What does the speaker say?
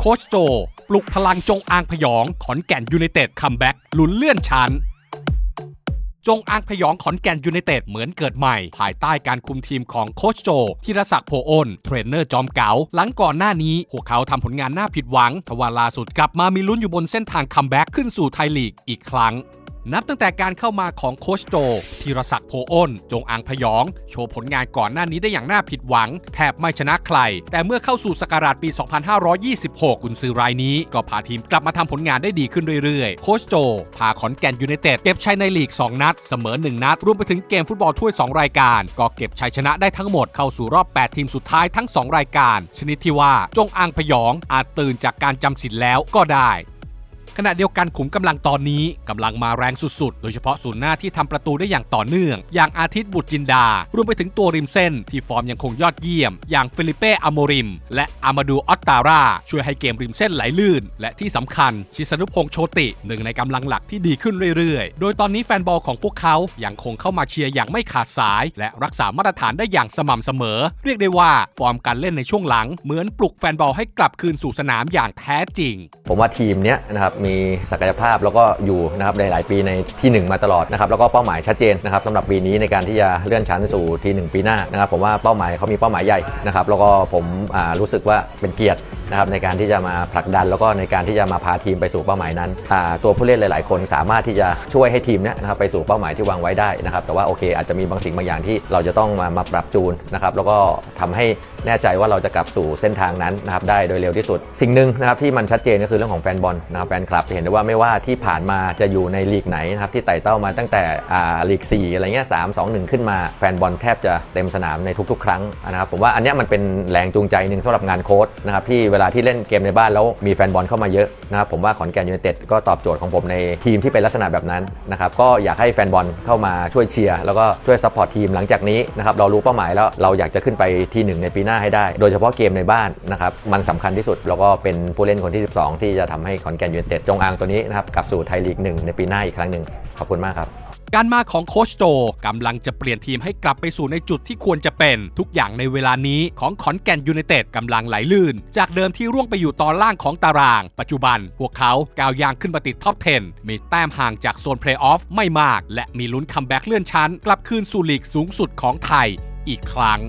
โคชโจ ปลุกพลังจงอางพยองขอนแก่นยูไนเต็ดคัมแบ็กลุ้นเลื่อนชั้น จงอางพยองขอนแก่นยูไนเต็ดเหมือนเกิดใหม่ ภายใต้การคุมทีมของโคชโจธีรศักดิ์โพอ้นเทรนเนอร์จอมเก๋าหลังก่อนหน้านี้ พวกเขาทำผลงานน่าผิดหวัง ทว่าล่าสุดกลับมามีลุ้นอยู่บนเส้นทางคัมแบ็กขึ้นสู่ไทยลีกอีกครั้ง นับตั้งแต่การเข้ามาของโคชโจธีรศักดิ์โพอ้น จงอางพยอง โชว์ผลงานก่อนหน้านี้ได้อย่างน่าผิดหวัง แทบไม่ชนะใคร แต่เมื่อเข้าสู่สกราชปี 2526 กุนซือรายนี้ ก็พาทีมกลับมาทำผลงานได้ดีขึ้นเรื่อยๆ โคชโจ พาขอนแก่นยูไนเต็ดเก็บชัยในลีก 2 นัด เสมอ 1 นัด รวมไปถึงเกมฟุตบอลถ้วย 2 รายการ ก็เก็บชัยชนะได้ทั้งหมดเข้าสู่รอบ 8 ทีมสุดท้ายทั้ง 2 รายการ ชนิดที่ว่าจงอางพยองอาจตื่นจากการจำศีลแล้วก็ได้ ขณะเดียวกันขุมกำลังตอนนี้กำลังมาแรงสุดๆ โดยเฉพาะศูนย์หน้าที่ทำประตูได้อย่างต่อเนื่อง อย่างอาทิตย์บุตรจินดา รวมไปถึงตัวริมเส้น ที่ฟอร์มยังคงยอดเยี่ยม อย่างฟิลิเป้อโมริม และอามาดูออตตาราช่วยให้เกมริมเส้นไหลลื่น และที่สำคัญชิสนุพงษ์โชติ หนึ่งในกำลังหลักที่ดีขึ้นเรื่อยๆ โดยตอนนี้แฟนบอลของพวกเขายังคงเข้ามาเชียร์อย่างไม่ขาดสาย และรักษามาตรฐานได้อย่างสม่ำเสมอ เรียกได้ว่าฟอร์มการเล่นในช่วงหลังเหมือนปลุกแฟนบอลให้กลับคืนสู่สนามอย่างแท้จริง ผมว่าทีมเนี้ยนะครับมีีศักยภาพแล้วก็อยู่นะครับในหลายปีในที่หนึ่งมาตลอดนะครับแล้วก็เป้าหมายชัดเจนนะครับสำหรับปีนี้ในการที่จะเลื่อนชั้นสู่ทีหนึ่งปีหน้านะครับผมว่าเป้าหมายเขามีเป้าหมายใหญ่นะครับแล้วก็ผมอ่ารู้สึกว่าเป็นเกียรตินะครับในการที่จะมาผลักดัน แล้วก็ในการที่จะมาพาทีมไปสู่เป้าหมายนั้นอ่าตัวผู้เล่นหลาย ๆ คนสามารถที่จะช่วยให้ทีมเนี้ยนะครับไปสู่เป้าหมายที่วางไว้ได้นะครับแต่ว่าโอเค อาจจะมีบางสิ่งบางอย่างที่เราจะต้องมามาปรับจูนนะครับแล้วก็ทำให้แน่ใจว่าเราจะกลับสู่เส้นทางนั้นนะครับได้โดยเร็วที่สุด สิ่งหนึ่งนะครับที่มันชัดเจนก็คือเรื่องของแฟนบอลนะครับแฟนคลับจะเห็นได้ว่าไม่ว่าที่ผ่านมาจะอยู่ในลีกไหนนะครับที่ไต่เต้ามาตั้งแต่อ่าลีก4อะไรเงี้ยสามสองหนึ่งขึ้นมาแฟนบอลแทบจะเต็มสนามในทุก ๆ ครั้งนะครับผมว่าอันนี้มันเป็นแรงจูงใจหนึ่งสำหรับงานโค้ชนะครับที่เวลาที่เล่นเกมในบ้านแล้วมีแฟนบอลเข้ามาเยอะนะครับผมว่าขอนแก่นยูไนเต็ดก็ตอบโจทย์ของผมในทีมที่เป็นลักษณะแบบนั้นนะครับก็อยากให้แฟนบอลเข้ามาช่วยเชียร์แล้วก็ช่วยซัพพอร์ตทีมหลังจากนี้นะครับเรารู้เป้าหมายแล้วเราอยากจะขึ้นไปที่หนึ่งในปีหน้าให้ได้ โดยเฉพาะเกมในบ้านนะครับมันสำคัญที่สุดแล้วก็เป็นผู้เล่นคนที่ 12 ที่จะทำให้ขอนแก่นยูไนเต็ดจงอางตัวนี้นะครับกลับสู่ไทยลีกหนึ่งในปีหน้าอีกครั้งหนึ่งขอบคุณมากครับการมาของโคชโจกำลังจะเปลี่ยนทีมให้กลับไปสู่ในจุดที่ควรจะเป็น ทุกอย่างในเวลานี้ของขอนแก่นยูไนเต็ดกำลังไหลลื่น จากเดิมที่ร่วงไปอยู่ตอนล่างของตาราง ปัจจุบัน พวกเขาก้าวย่างขึ้นมาติดท็อป 10 มีแต้มห่างจากโซนเพลย์ออฟไม่มาก และมีลุ้นคัมแบ็กเลื่อนชั้น กลับคืนสู่ลีกสูงสุดของไทยอีกครั้ง